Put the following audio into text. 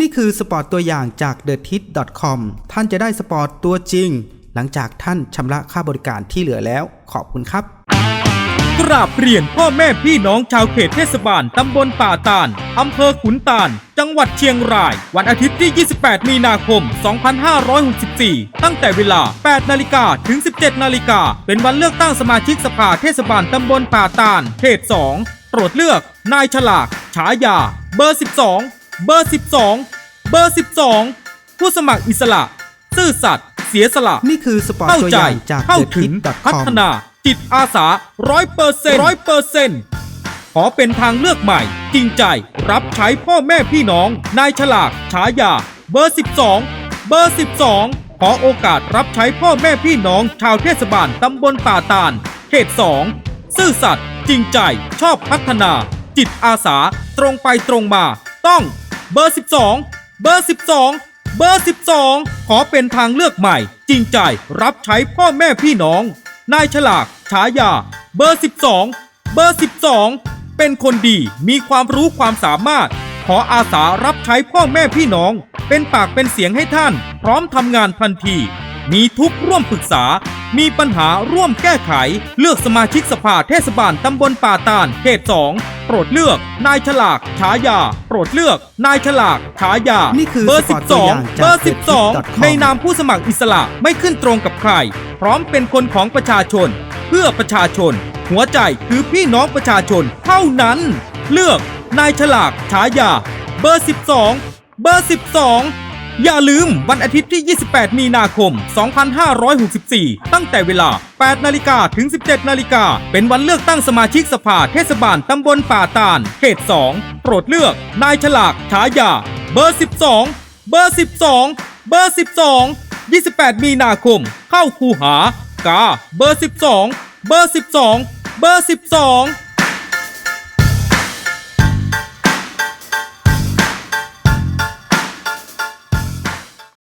นี่คือสปอร์ตตัวอย่างจาก t h e t i t c o m ท่านจะได้สปอร์ตตัวจริง หลังจากท่านชำระค่าบริการที่เหลือแล้ว ขอบคุณครับ กราบเรียนพ่อแม่พี่น้องชาวเขตเทศบาลตำบลป่าตาลอำเภอขุนตาล จังหวัดเชียงราย วันอาทิตย์ที่ 28 มีนาคม 2564 ตั้งแต่เวลา 8 นาฬิกาถึง 17 นาฬิกา เป็นวันเลือกตั้งสมาชิกสภาเทศบาลตำบลป่าตาลเขต2ตรวจเลือก นายฉลาก ฉายา เบอร์ 12 เบอร์ 12 เบอร์ 12 ผู้สมัครอิสระ ซื่อสัตย์เสียสละ นี่คือสปอร์ตเข้าตัวใจอย่างจากเข้า t h e ถึ t i ง t พั c o ฒ m นา จิตอาสาร้อยเปอร์เซ็นต์ร้อยเปอร์เซ็นต์ขอเป็นทางเลือกใหม่ จริงใจ รับใช้พ่อแม่พี่น้อง นายฉลากฉายา เบอร์ 12 เบอร์ 12 ขอโอกาสรับใช้พ่อแม่พี่น้อง ชาวเทศบาลตำบลป่าตาล เขต 2 ซื่อสัตย์จริงใจ ชอบพัฒนา จิตอาสา ตรงไปตรงมา ต้อง เบอร์ 12 เบอร์ 12 เบอร์ 12 ขอเป็นทางเลือกใหม่ จริงใจรับใช้พ่อแม่พี่น้อง นายฉลากฉายา เบอร์ 12 เบอร์ 12 เป็นคนดีมีความรู้ความสามารถ ขออาสารับใช้พ่อแม่พี่น้อง เป็นปากเป็นเสียงให้ท่าน พร้อมทำงานทันที มีทุกร่วมปรึกษา มีปัญหาร่วมแก้ไข เลือกสมาชิกสภาเทศบาลตำบลป่าตาลเขต2โปรดเลือกนายฉลากฉายา โปรดเลือกนายฉลากฉายานี่คือเบอร์สปอร์ตตัวอย่าง12จากเบอร์ threadfeed.com 12 ในนามผู้สมัครอิสระไม่ขึ้นตรงกับใคร พร้อมเป็นคนของประชาชน เพื่อประชาชน หัวใจคือพี่น้องประชาชนเท่านั้น เลือกนายฉลากฉายา เบอร์ 12 เบอร์ 12 อย่าลืมวันอาทิตย์ที่ 28 มีนาคม 2564 ตั้งแต่เวลา 8 นาฬิกาถึง 17 นาฬิกา เป็นวันเลือกตั้งสมาชิกสภาเทศบาลตำบลป่าตาล เขต 2 โปรดเลือก นายฉลากฉายา เบอร์ 12 เบอร์ 12 เบอร์ 12 28 มีนาคม เข้าคูหากา เบอร์ 12 เบอร์ 12 เบอร์ 12